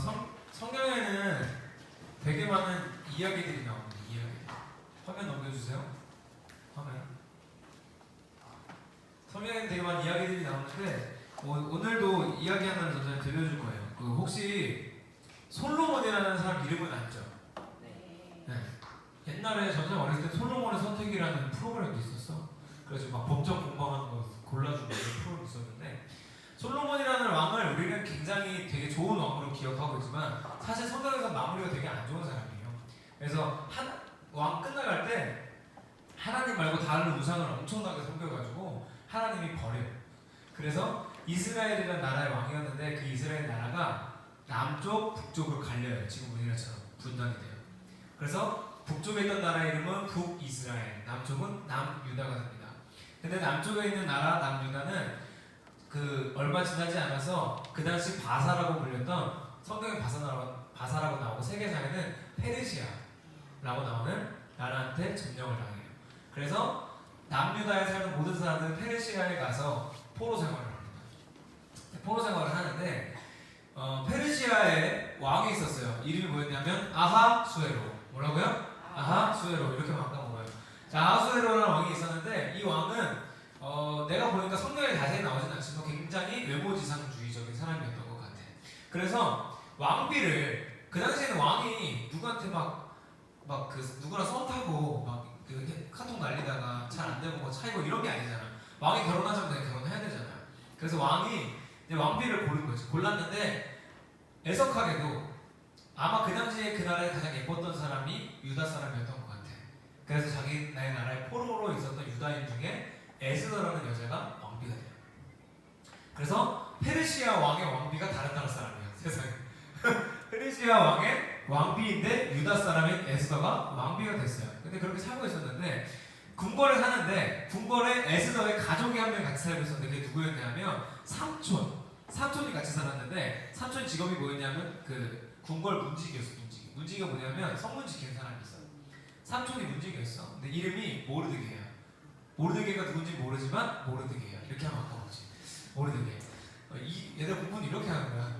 성, 성경에는 되게 많은 이야기들이 나옵니다. 이야기. 화면 넘겨주세요. 화면. 성경에는 되게 많은 이야기들이 나오는데 뭐, 오늘도 이야기 하나를 저는 들려줄 거예요. 그 혹시 솔로몬이라는 사람 이름은 알죠? 네. 옛날에 전생 어렸을 때 솔로몬의 선택이라는 프로그램도 있었어. 그래서 막 법적 공방하는 거 골라주고 프로그램 있었는데 솔로몬이라는 왕을 우리는 굉장히 되게 좋은 왕으로 기억하고 있지만 사실 성경에서 마무리가 되게 안 좋은 사람이에요. 그래서 한, 왕 끝나갈 때 하나님 말고 다른 우상을 엄청나게 섬겨가지고 하나님이 버려요. 그래서 이스라엘이라는 나라의 왕이었는데 그 이스라엘 나라가 남쪽, 북쪽으로 갈려요. 지금 우리나라처럼 분단이 돼요. 그래서 북쪽에 있던 나라 이름은 북이스라엘, 남쪽은 남유다가 됩니다. 근데 남쪽에 있는 나라 남유다는 그 얼마 지나지 않아서 그 당시 바사라고 불렸던 성경에 바사라고, 바사라고 나오고 세계사에는 페르시아라고 나오는 나라한테 점령을 당해요. 그래서 남유다에 사는 모든 사람들은 페르시아에 가서 포로 생활을 합니다. 포로 생활을 하는데 어, 페르시아에 왕이 있었어요. 이름이 뭐였냐면 아하수에로. 뭐라고요? 아하수에로 이렇게 바꿔먹어요. 자, 아하수에로라는 왕이 있었는데 이 왕은 어, 내가 보니까 성경에 자세히 나오진 않지만 굉장히 외모지상주의적인 사람이었던 것 같아. 그래서 왕비를 그 당시에는 왕이 누구한테 막 막 그 누구랑 썸 타고 막 그 카톡 날리다가 잘 안 되고 뭐 차이고 이런 게 아니잖아. 왕이 결혼하자면 내가 결혼해야 되잖아. 그래서 왕이 이제 왕비를 고른 거지. 골랐는데 애석하게도 아마 그 당시에 그 나라에 가장 예뻤던 사람이 유다 사람이었던 것 같아. 그래서 자기 나의 나라에 포로로 있었던 유다인 중에 에스더라는 여자가 왕비가 돼요. 그래서 페르시아 왕의 왕비가 다른 나라 사람이에요. 세상에. 페르시아 왕의 왕비인데 유다 사람인 에스더가 왕비가 됐어요. 근데 그렇게 살고 있었는데 궁궐에 사는데 궁궐에 에스더의 가족이 한 명 같이 살고 있었는데 그게 누구였냐면 삼촌. 삼촌이 같이 살았는데 삼촌 직업이 뭐였냐면 그 궁궐 문지기였어. 문지기. 문지기가 뭐냐면 성문 지키는 사람이 있어요. 삼촌이 문지기였어. 근데 이름이 모르드게야. 모르드게가 누군지 모르지만 모르드게야. 이렇게 하면 아까워지. 모르드게. 어, 이 얘들 공부는 이렇게 하는 거야.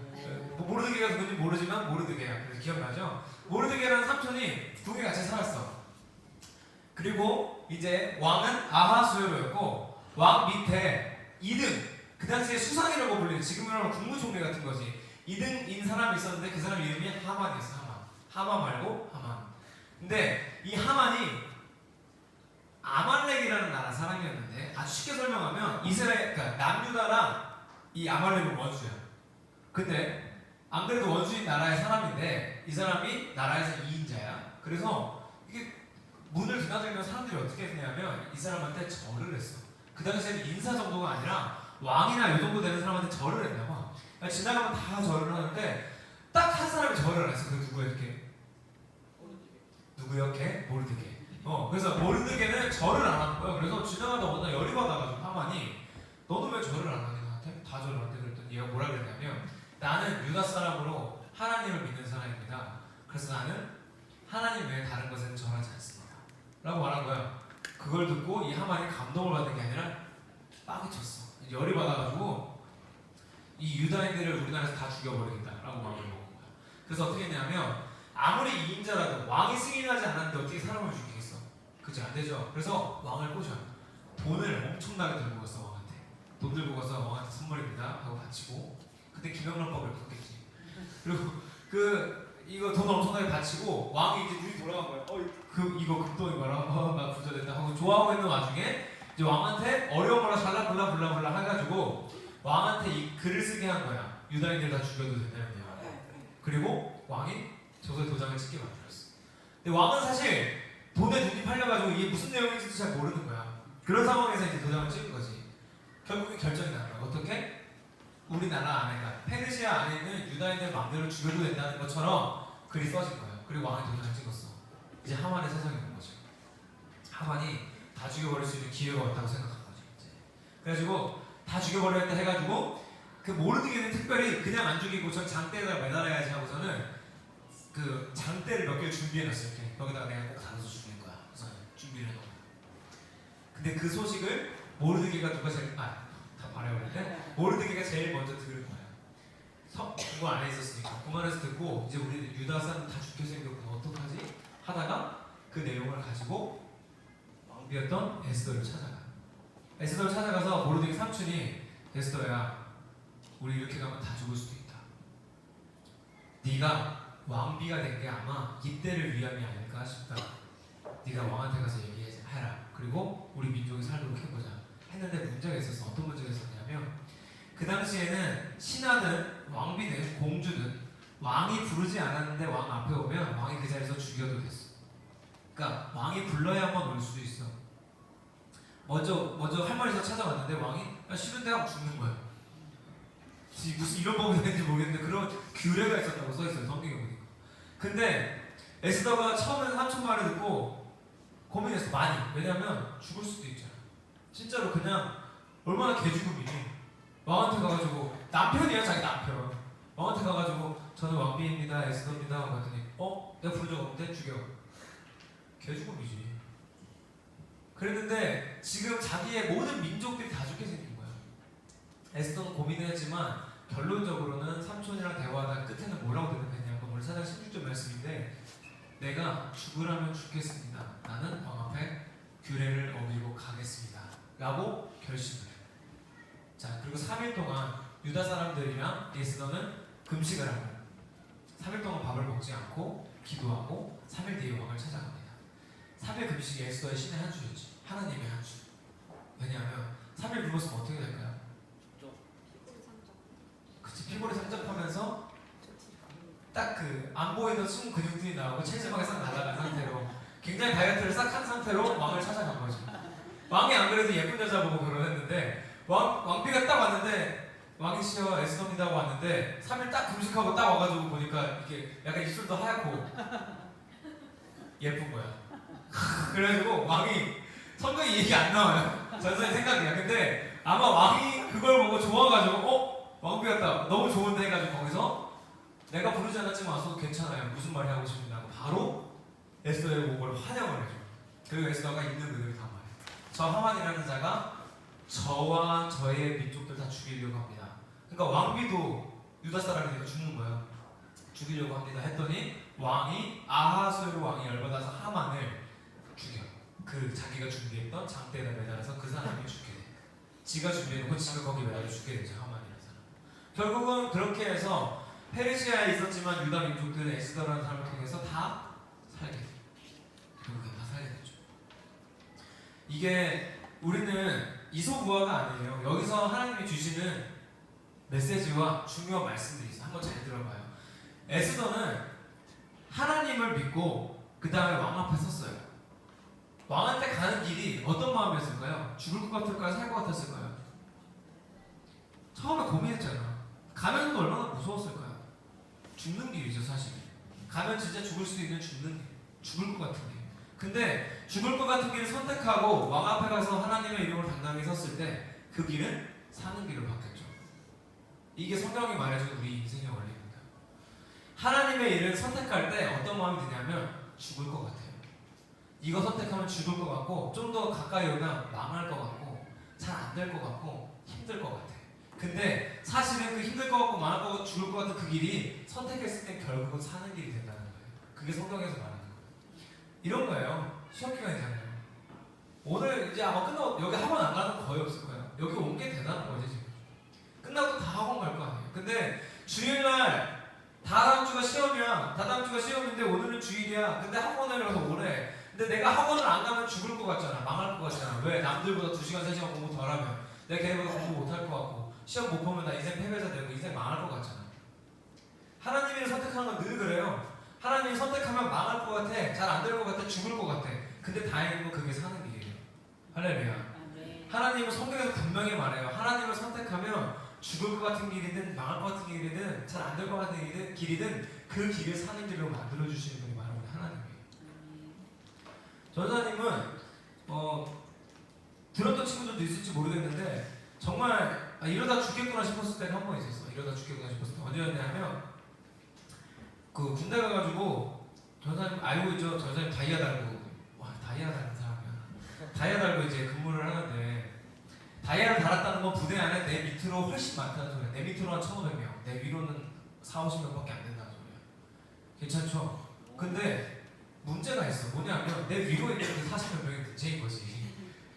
뭐 모르드게가 누군지 모르지만 모르드게야. 그래서 기억나죠? 모르드게라는 삼촌이 궁에 같이 살았어. 그리고 이제 왕은 아하수에로였고 왕 밑에 2등 그 당시에 수상이라고 불리는 지금으로는 국무총리 같은 거지 2등인 사람이 있었는데 그 사람 이름이 하만이었어 하만 하만 말고 하만 근데 이 하만이 아말렉이라는 나라 사람이었는데 아주 쉽게 설명하면 이스라엘 그러니까 남유다랑 이 아말렉은 원수야 근데 안 그래도 원수인 나라의 사람인데 이 사람이 나라에서 2인자야 그래서 이게 문을 드나들면 사람들이 어떻게 했냐면 이 사람한테 절을 했어 그 당시에는 인사 정도가 아니라 왕이나 이 정도 되는 사람한테 절을 했나 봐. 그러니까 지나가면 다 절을 하는데 딱 한 사람이 절을 안 했어. 그 누구였게? 누구였게? 모르드게. 어, 그래서 모르드게는 절을 안 하는 거야. 그래서 지나가다 어느 날 열이 받아가지고 하만이 너도 왜 절을 안 하니 나한테? 다 절을 한대. 그랬더니 얘가 뭐라 그랬냐면 나는 유다 사람으로 하나님을 믿는 사람입니다. 그래서 나는 하나님 외에 다른 것에는 절하지 않습니다. 라고 말한 거야. 그걸 듣고 이 하만이 감동을 받은 게 아니라 빵이 쳤어. 열이 받아가지고 이 유다인들을 우리나라에서 다 죽여버리겠다 라고 마음을 먹은 거야. 그래서 어떻게 했냐면 아무리 2인자라도 왕이 승인하지 않았는데 어떻게 사람을 죽이겠어? 그지 안 되죠. 그래서 왕을 꼬셔. 돈을 엄청나게 들고 갔어 왕한테. 돈 들고 가서 왕한테 선물입니다 하고 바치고 그때 김영란법을 바뀌었지. 그리고 그 이거 돈 엄청나게 바치고 왕이 이제 눈이 돌아간 거야. 어, 그 이거 금돈이거라. 어, 나 부자됐다 하고 좋아하고 있는 와중에 이제 왕한테 어려움으로 잘라불라 불라 불라 해가지고 왕한테 이 글을 쓰게 한 거야. 유다인들 다 죽여도 된다는 거야. 그리고 왕이 저서에 도장을 찍게 만들었어. 근데 왕은 사실 돈에 눈이 팔려가지고 이게 무슨 내용인지도 잘 모르는 거야. 그런 상황에서 이제 도장을 찍은 거지. 결국에 결정이 난 거야. 어떻게? 우리나라 안에가 페르시아 안에 있는 유다인들 마음대로 죽여도 된다는 것처럼 글이 써진 거예요. 그리고 왕이 도장을 찍었어. 이제 하만의 세상이 온 거죠. 하만이 다 죽여버릴 수 있는 기회가 왔다고 생각한 거죠. 그래가지고 다 죽여버리겠다 해가지고 그 모르드게는 특별히 그냥 안 죽이고 전 장대에다 매달아야지 하고서는 그 장대를 몇 개를 준비해놨어요. 이렇게 여기다가 내가 꼭 달아서 죽일 거야. 그래서 준비를 거야. 근데 그 소식을 모르드게가 누가 제일 아다 말해버렸는데 모르드게가 제일 먼저 들은 거야. 서, 궁궐 안에 있었으니까 궁궐에서 듣고 이제 우리 유다 사람 다 죽게 생겼구나 어떡하지? 하다가 그 내용을 가지고 왕비였던 에스더를 찾아가. 에스더를 찾아가서 모르드게 삼촌이 에스더야 우리 이렇게 가면 다 죽을 수도 있다. 네가 왕비가 된 게 아마 이때를 위함이 아닐까 싶다. 네가 왕한테 가서 얘기해라. 그리고 우리 민족이 살도록 해보자. 했는데 문제가 있었어. 어떤 문제가 있었냐면 그 당시에는 신하든 왕비든 공주든 왕이 부르지 않았는데 왕 앞에 오면 왕이 그 자리에서 죽여도 됐어. 그러니까 왕이 불러야만 올 수도 있어. 먼저 먼저 할머니가 찾아왔는데 왕이 야, 싫은 데가 죽는 거야. 지- 무슨 이런 법이 되는지 모르겠는데 그런 규례가 있었다고 써 있어요 성경에. 근데 에스더가 처음에 삼촌 말을 듣고 고민했어 많이. 왜냐면 죽을 수도 있잖아. 진짜로 그냥 얼마나 개죽음이니. 왕한테 가가지고 남편이야 자기 남편. 왕한테 가가지고 저는 왕비입니다 에스더입니다 하고 갔더니 어 내가 부른 적 없는데 죽여. 개죽음이지. 그랬는데 지금 자기의 모든 민족들이 다 죽게 생긴 거야. 에스더는 고민을 했지만 결론적으로는 삼촌이랑 대화하다 끝에는 뭐라고 대답했냐면 오늘 사장 16절 말씀인데 내가 죽으라면 죽겠습니다. 나는 왕 앞에 규례를 어기고 가겠습니다. 라고 결심을 해. 자 그리고 3일 동안 유다 사람들이랑 에스더는 금식을 하고 3일 동안 밥을 먹지 않고 기도하고 3일 뒤에 왕을 찾아갑니다. 3일 금식이 에스더의 신의 한 주였지. 하나님의 한 주. 왜냐하면 3일 굶었으면 어떻게 될까요? 그치 피골이 상접하면서 딱 그 안 보이던 숨 근육들이 나오고 체지방이 싹 날아간 상태로 굉장히 다이어트를 싹 한 상태로 왕을 찾아간 거죠. 왕이 안 그래도 예쁜 여자 보고 결혼했는데 왕 왕비가 딱 왔는데 왕이시여 에스더입니다 하고 왔는데 3일 딱 금식하고 딱 와가지고 보니까 이게 약간 입술도 하얗고 예쁜 거야. 그래가지고 왕이 성경에 얘기 안 나와요. 전선의 생각이야. 근데 아마 왕이 그걸 보고 좋아가지고 어 왕비였다 너무 좋은데 해가지고 거기서 내가 부르지 않았지만 와서 괜찮아요. 무슨 말이 하고 싶냐고 바로 에스더의 오고를 환영을 해줘. 그리고 에스더가 있는 그대로 다 말해. 저 하만이라는 자가 저와 저의 민족들 다 죽이려고 합니다. 그러니까 왕비도 유다 사람이니까 죽는 거야. 죽이려고 합니다. 했더니 왕이 아하수에로 왕이 열받아서 하만을 죽여. 그 자기가 준비했던 장대에다 매달아서 그 사람이 죽게 돼. 지가 준비해놓고 지가 거기 매달려 죽게 되죠 하만이라는 사람. 결국은 그렇게 해서 페르시아에 있었지만 유다 민족들은 에스더라는 사람을 통해서 다 살게 돼. 결국엔 다 살게 되죠. 이게 우리는 이소부화가 아니에요. 여기서 하나님이 주시는 메시지와 중요한 말씀들이 있어요. 한번 잘 들어봐요. 에스더는 하나님을 믿고 그 다음에 왕 앞에 섰어요. 왕한테 가는 길이 어떤 마음이었을까요? 죽을 것 같을까요? 살 것 같았을까요? 처음에 고민했잖아. 가면서도 얼마나 무서웠을까요? 죽는 길이죠, 사실. 가면 진짜 죽을 수 있는 죽는 길. 죽을 것 같은 길. 근데 죽을 것 같은 길을 선택하고 왕 앞에 가서 하나님의 이름을 당당히 섰을 때 그 길은 사는 길을 바뀌었죠. 이게 성경이 말해주는 우리 인생의 원리입니다. 하나님의 일을 선택할 때 어떤 마음이 드냐면 죽을 것 같아요. 이거 선택하면 죽을 것 같고 좀 더 가까이 오면 망할 것 같고 잘 안 될 것 같고 힘들 것 같아. 근데 사실은 그 힘들 것 같고 망할 것 같고 죽을 것 같은 그 길이 선택했을 때 결국은 사는 길이 된다는 거예요. 그게 성경에서 말하는 거예요. 이런 거예요. 시험 기간이잖아요. 오늘 이제 아마 끝나고 여기 학원 안 가는 거 거의 없을 거예요. 여기 온 게 대단한 거지 지금. 끝나고 다 학원 갈 거 아니에요. 근데 주일날 다다음 주가 시험이야. 다다음 주가 시험인데 오늘은 주일이야. 근데 학원을 가서 오래. 근데 내가 학원을 안 가면 죽을 것 같잖아. 망할 것 같잖아. 왜? 남들보다 2시간, 3시간 공부 덜 하면 내가 걔네보다 공부 못 할 것 같고 시험 못 보면 나 인생 패배자 되고 인생 망할 것 같잖아. 하나님을 선택하는 건 늘 그래요. 하나님을 선택하면 망할 것 같아. 잘 안 될 것 같아. 죽을 것 같아. 근데 다행인 건 그게 사는 길이에요. 할렐루야. 하나님은 성경에서 분명히 말해요. 하나님을 선택하면 죽을 것 같은 길이든 망할 것 같은 길이든 잘 안 될 것 같은 길이든, 길이든 그 길을 사는 길로 만들어 주시는 분이 바로 하나님이에요. 전사님은 어, 들었던 친구들도 있을지 모르겠는데 정말 아, 이러다 죽겠구나 싶었을 때가 한 번 있었어. 이러다 죽겠구나 싶었을 때 언제였냐면 그 군대 가가지고 전사님 알고 있죠? 전사님 다이아 달고 와 다이아 달는 사람이야. 다이아 달고 이제 근무를 하는데 다이아를 달았다는 건 부대 안에 내 밑으로 훨씬 많다는 소리야. 내 밑으로 한 1,500명. 내 위로는 4, 50명밖에 안 된다는 소리야. 괜찮죠? 근데 문제가 있어. 뭐냐면 내 위로 있는 게 40몇 명이 문제인 거지.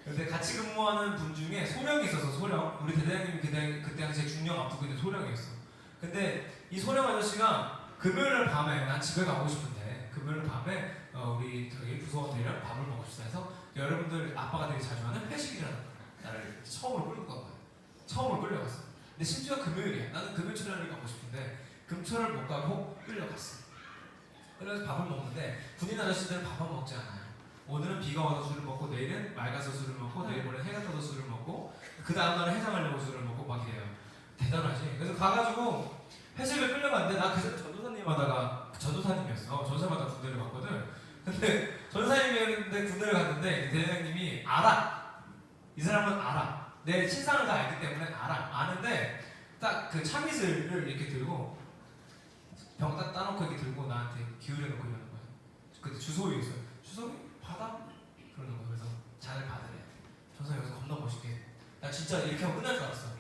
근데 같이 근무하는 분 중에 소령이 있어서 소령. 우리 대대장님이 그때 그때 당시에 중령 앞두고 있는 소령이었어. 근데 이 소령 아저씨가 금요일 밤에 난 집에 가고 싶은데 금요일 밤에 어, 우리 저기 부서원들이랑 밥을 먹읍시다 해서 여러분들 아빠가 되게 자주 하는 회식이라는 거 나를 처음으로 끌고 간 거야. 처음으로 끌려갔어. 근데 심지어 금요일이야. 나는 금요일 출연을 가고 싶은데 금초를 못 가고 끌려갔어. 그래서 밥을 먹는데 군인 아저씨들은 밥은 먹지 않아요. 오늘은 비가 와서 술을 먹고 내일은 맑아서 술을 먹고 내일 모레 해가 떠서 술을 먹고 그 다음 날은 해장하려고 술을 먹고 막 이래요. 대단하지. 그래서 가가지고 회식을 끌려갔는데 나 그새 전도사님 하다가 전도사님이었어. 전사마다 군대를 갔거든. 근데 전사님이었는데 군대를 갔는데 대장님이 알아. 이 사람은 알아. 내 신상을 다 알기 때문에 알아. 아는데 딱 그 참이슬을 이렇게 들고 병 딱 따놓고 이렇게 들고 나한테 기울여 놓고 이러는 거야. 그때 주소위 있어요. 주소위 받아? 그러는 거야. 그래서 잘 받으래. 전사 여기서 겁나 멋있게. 나 진짜 이렇게 하고 끝날 줄 알았어.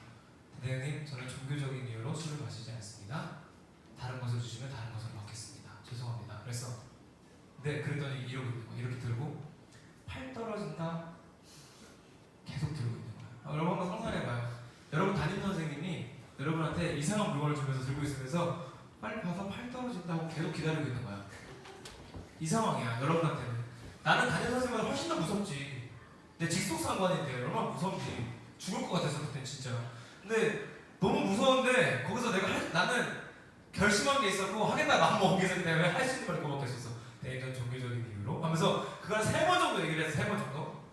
대장님, 저는 종교적인 이유로 술을 마시지 않습니다. 다른 것을 주시면 다른 것을 먹겠습니다. 죄송합니다. 그래서 네, 그랬더니 이러고 있는 거야. 이렇게 들고 팔 떨어진다. 계속 들고 있는 거야. 아, 여러분 한번 상상해봐요. 여러분 담임 선생님이 여러분한테 이상한 물건을 주면서 들고 있으면서 빨리 봐서 팔 떨어진다고 계속 기다리고 있는 거야. 이 상황이야, 여러분한테는. 나는 담임 선생님보다 훨씬 더 무섭지. 내 직속 상관인데 얼마나 무섭지. 죽을 것 같아서 그때 진짜. 근데 너무 무서운데 거기서 내가 할, 나는 결심한 게 있었고 하겠다 마음 먹기 때문에 할 수 있는 걸 고맙겠었어. 대전 종교적인 이유로 하면서 그걸 세 번 정도 얘기를 해서 세 번 정도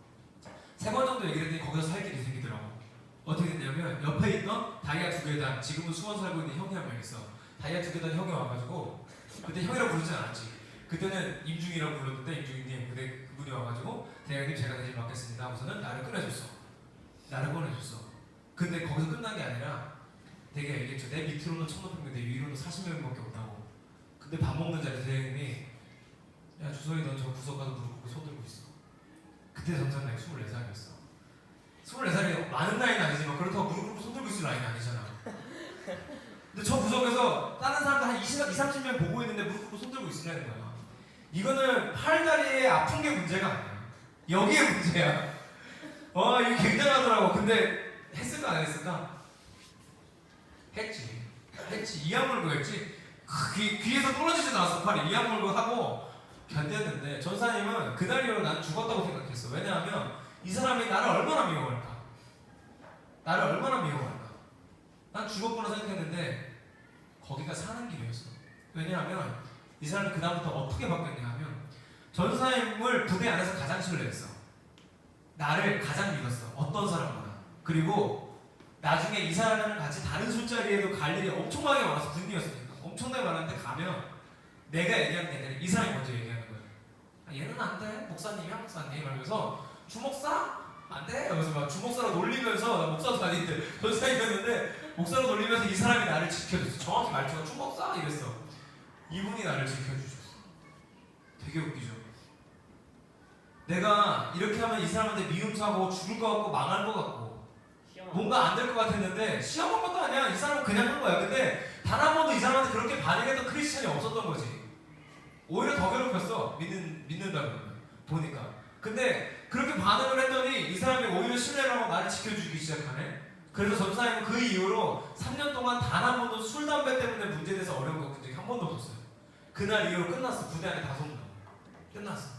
세 번 정도 얘기를 했더니 거기서 살 길이 생기더라고. 어떻게 됐냐면 옆에 있던 다이아 두 개단 지금은 수원 살고 있는 형이 한 명 있어. 다이아 두 개단 형이 와가지고 그때 형이라고 부르진 않았지. 그때는 임중이라고 불렀는데 임중이님 근데 그분이 와가지고 대장님 제가 대신 맡겠습니다 하고서는 나를 꺼내줬어. 나를 꺼내줬어. 근데 거기서 끝난 게 아니라 되게 얘기했죠. 내 밑으로는 1,500명, 내 위로는 40명밖에 없다고. 근데 밥 먹는 자리에서 대장님이 야 주소희 넌저 구석 가서 무릎 꿇고 손 들고 있어. 그때 전산 나이 24살이었어. 24살이 많은 나이는 아니지만 그렇다고 무릎 꿇고 손 들고 있을 나이는 아니잖아. 근데 저 구석에서 다른 사람들 한 20, 20, 30명 보고 있는데 무릎 꿇고 손 들고 있으라는 거야. 이거는 팔다리에 아픈 게 문제가 아니야. 여기에 문제야. 와, 이게 굉장하더라고. 근데 했을까 안 했을까? 했지. 했지. 이악 물고 했지. 그 귀, 귀에서 떨어지진 않았어. 팔이 이악 물고 하고 견뎠는데 전사님은 그날 이후로 난 죽었다고 생각했어. 왜냐하면 이 사람이 나를 얼마나 미워할까? 나를 얼마나 미워할까? 난 죽었구나 생각했는데 거기가 사는 길이었어. 왜냐하면 이 사람이 그다음부터 어떻게 바뀌었냐 하면 전사님을 부대 안에서 가장 신뢰했어. 나를 가장 믿었어. 어떤 사람보다. 그리고 나중에 이 사람이랑 같이 다른 술자리에도 갈 일이 엄청나게 많아서 군인이었으니까 엄청나게 많았는데 가면 내가 얘기하는 게 아니라 이 사람이 먼저 얘기하는 거야. 아, 얘는 안 돼. 목사님이야 목사님 하면서 주목사 안 돼. 하면서 막 주목사로 놀리면서 나 목사도 아닌데 전사님이었는데 목사로 놀리면서 이 사람이 나를 지켜줬어. 정확히 말투가 주목사 이랬어. 이분이 나를 지켜주셨어. 되게 웃기죠. 내가 이렇게 하면 이 사람한테 미움 사고 죽을 것 같고 망할 것 같고 뭔가 안 될 것 같았는데 시험한 것도 아니야. 이 사람은 그냥 한 거야. 근데 단 한 번도 이 사람한테 그렇게 반응했던 크리스천이 없었던 거지. 오히려 더 괴롭혔어. 믿는 믿는다 그러면 보니까. 근데 그렇게 반응을 했더니 이 사람이 오히려 신뢰를 하고 나를 지켜주기 시작하네. 그래서 전사님은 그 이후로 3년 동안 단 한 번도 술 담배 때문에 문제돼서 어려운 적이 한 번도 없었어요. 그날 이후로 끝났어. 부대 안에 다 손. 끝났어.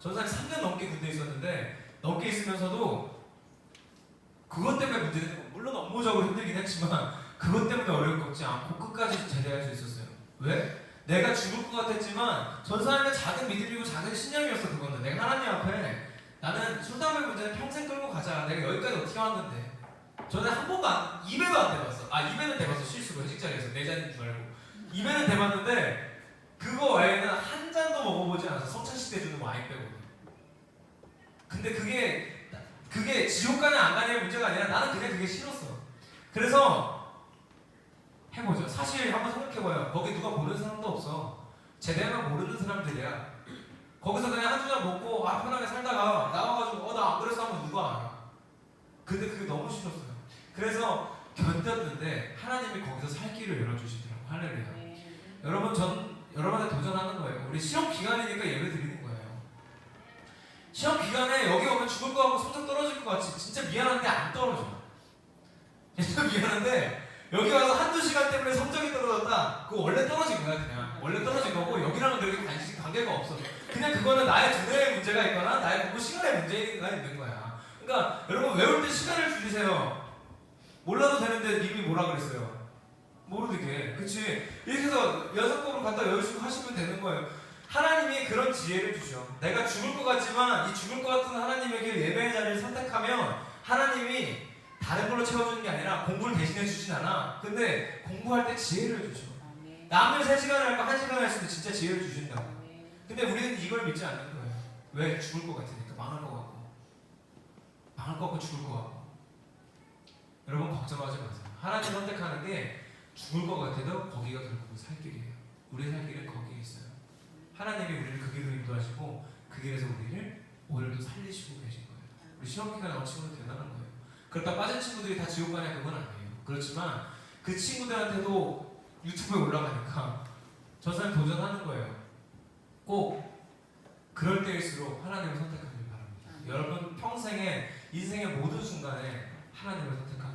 전사님 3년 넘게 군대에 있었는데 넘게 있으면서도 그것 때문에 문제되는 건 물론 업무적으로 힘들긴 했지만 그것 때문에 어려울 것 같지 않고 끝까지 제대할 수 있었어요. 왜? 내가 죽을 것 같았지만 전사님의 작은 믿음이고 작은 신념이었어 그거는 내가 하나님 앞에 나는 술 담배 문제는 평생 끌고 가자 내가 여기까지 어떻게 왔는데 저는 한 번도 안, 입에도 안 대봤어 아 입에는 대봤어 실수로 회식 자리에서 내 잔인 줄 알고 입에는 대봤는데 그거 외에는 한 잔도 먹어보지 않았어 성찬식 때 주는 와인 빼고 근데 그게 그게 지옥 가냐 안 가냐의 문제가 아니라 나는 그냥 그게 싫었어. 그래서 해보죠. 사실 한번 생각해봐요. 거기 누가 모르는 사람도 없어. 제대로 모르는 사람들이야. 거기서 그냥 한두 잔 먹고 아 편하게 살다가 나와가지고 어 나 안 그랬어 하면 누가 알아? 근데 그게 너무 싫었어요. 그래서 견뎠는데 하나님이 거기서 살 길을 열어주시더라고. 할렐루야. 여러분 전 여러분한테 도전하는 거예요. 우리 시험 기간이니까 예배 드리는 거예요. 시험 기간에 여기 오면 죽을 거 같고 성적 떨어질 것 같지. 진짜 미안한데 안 떨어져. 진짜 미안한데 여기 와서 한두 시간 때문에 성적이 떨어졌다. 그거 원래 떨어진 거야 그냥. 원래 떨어진 거고 여기랑은 그렇게 관심 관계가 없어. 그냥 그거는 나의 두뇌의 문제가 있거나 나의 공부 시간의 문제가 있는 거야. 그러니까 여러분 외울 때 시간을 줄이세요. 몰라도 되는데 님이 뭐라 그랬어요? 모르게. 그치? 이렇게 해서 연습법으로 갖다 열심히 하시면 되는 거예요. 하나님이 그런 지혜를 주셔. 내가 죽을 것 같지만 이 죽을 것 같은 하나님에게 예배의 자리를 선택하면 하나님이 다른 걸로 채워주는 게 아니라 공부를 대신해 주진 않아. 근데 공부할 때 지혜를 주셔. 남을 3시간을 할거 1시간을 했으면 진짜 지혜를 주신다고. 근데 우리는 이걸 믿지 않는 거예요. 왜? 죽을 것 같으니까. 망할 것 같고. 망할 것 같고 죽을 것 같고. 여러분 걱정하지 마세요. 하나님 선택하는 게 죽을 것 같아도 거기가 결국 살 길이에요. 우리의 살 길은 거기에 있어요. 하나님이 우리를 그 길로 인도하시고 그 길에서 우리를 오늘도 살리시고 계신 거예요. 우리 시험 기간 나온 친구들 대단한 거예요. 그렇다 빠진 친구들이 다 지옥 가냐 그건 아니에요. 그렇지만 그 친구들한테도 유튜브에 올라가니까 저 사람 도전하는 거예요. 꼭 그럴 때일수록 하나님을 선택하길 바랍니다. 여러분 평생에 인생의 모든 순간에 하나님을 선택하길 바